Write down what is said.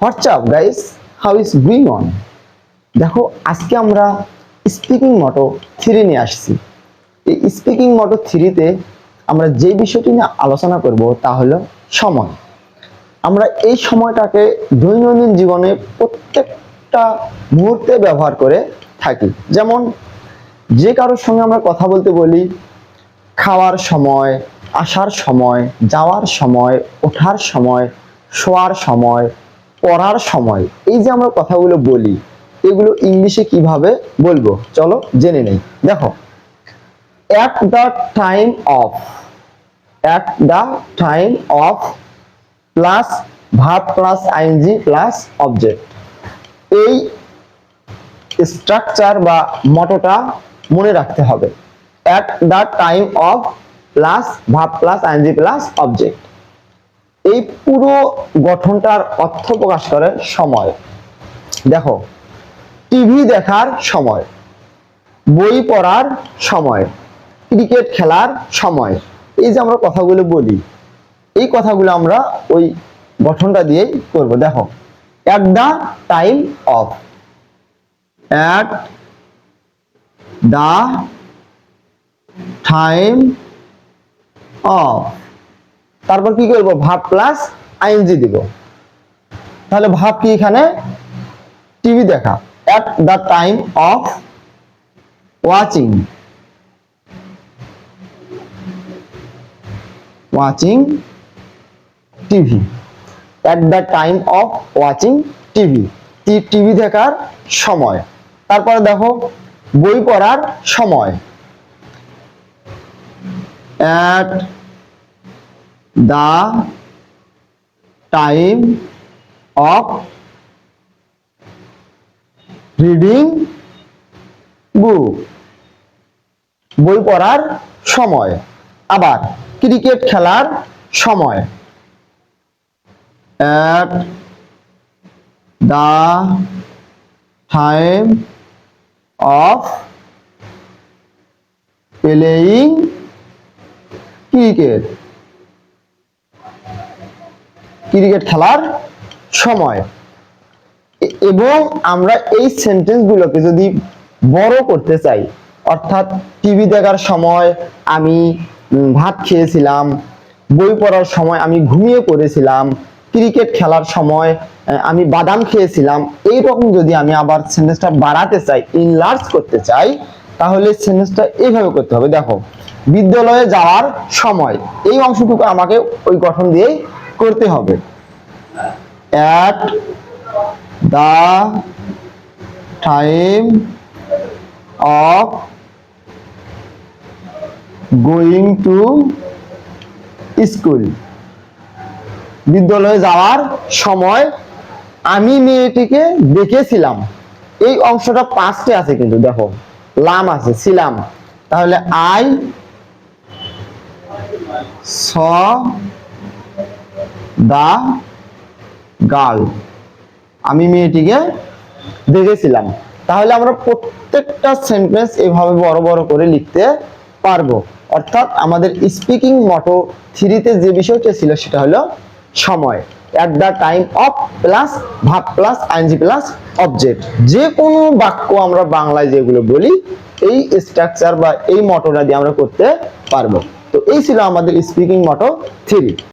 WhatsApp guys how is going on দেখো, আজকে আমরা স্পিকিং মোটো থ্রি নিয়ে আসছি। এই স্পিকিং মোটো থ্রিতে আমরা যে বিষয়টি নিয়ে আলোচনা করব তা হলো সময়। আমরা এই সময়টাকে দৈনন্দিন জীবনে প্রত্যেকটা মুহূর্তে ব্যবহার করে থাকি। যেমন, যে কারোর সঙ্গে আমরা কথা বলতে বলি, খাওয়ার সময়, আসার সময়, যাওয়ার সময়, ওঠার সময়, শোয়ার সময় পড়ার সময়, এই যে আমরা কথাগুলো বলি, এগুলো ইংলিশে কীভাবে বলব? চলো জেনে নেই। দেখো at the time of at the time of plus ভাব প্লাস আইনজি প্লাস অবজেক্ট এই স্ট্রাকচার বা মটোটা মনে রাখতে হবে। At the time of plus ভাব প্লাস আইনজি প্লাস অবজেক্ট এই পুরো গঠনটার অর্থ প্রকাশ করে সময়। দেখো, টিভি দেখার সময়, বই পড়ার সময়, ক্রিকেট খেলার সময়, এই যে আমরা কথাগুলো বলি, এই কথাগুলো আমরা ওই গঠনটা দিয়েই করব। দেখো at the time of at the time of তারপর কি করব? ভাব প্লাস আইএনজি দিব। তাহলে ভাব কি এখানে? টিভি দেখা। At the time of watching watching TV at the time of watching TV TV দেখার সময়। তারপরে দেখো, বই পড়ার সময়। At the time of reading book বই পড়ার সময়, আবার ক্রিকেট খেলার সময় at the time of playing cricket cricket খেলার সময়। এবং আমরা এই সেন্টেন্সগুলোকে যদি বড় করতে চাই, অর্থাৎ টিভি দেখার সময় আমি ভাত খেয়েছিলাম, বই পড়ার সময় আমি ঘুমিয়ে পড়েছিলাম, ক্রিকেট খেলার সময় আমি বাদাম খেয়েছিলাম এই রকম যদি আমি আবার সেন্টেন্সটা বাড়াতে চাই ইনলার্জ করতে চাই, তাহলে সেন্টেন্সটা এইভাবে করতে হবে। দেখো, বিদ্যালয়ে যাওয়ার সময়, এই অংশটুকু আমাকে ওই গঠন দিয়েই করতে হবে। At the time of going to school. বিদ্যালয়ে যাওয়ার সময় আমি মেয়েটিকে দেখেছিলাম। এই অংশটা পাঁচটে আছে কিন্তু, দেখো। লাম আছে, ছিলাম। তাহলে আই স দা গার্ল আমি মেয়েটিকে দেখেছিলাম। তাহলে আমরা প্রত্যেকটা সেন্টেন্স এভাবে বড় বড় করে লিখতে পারব। অর্থাৎ আমাদের স্পিকিং মটো থ্রিতে যে বিষয়টা ছিল সেটা হলো সময়। At the time of plus ভাব প্লাস আইনজি প্লাস অবজেক্ট যে কোনো বাক্য আমরা বাংলায় যেগুলো বলি, এই স্ট্রাকচার বা এই মটোটা দিয়ে আমরা করতে পারব। তো এই ছিল আমাদের স্পিকিং মটো থ্রি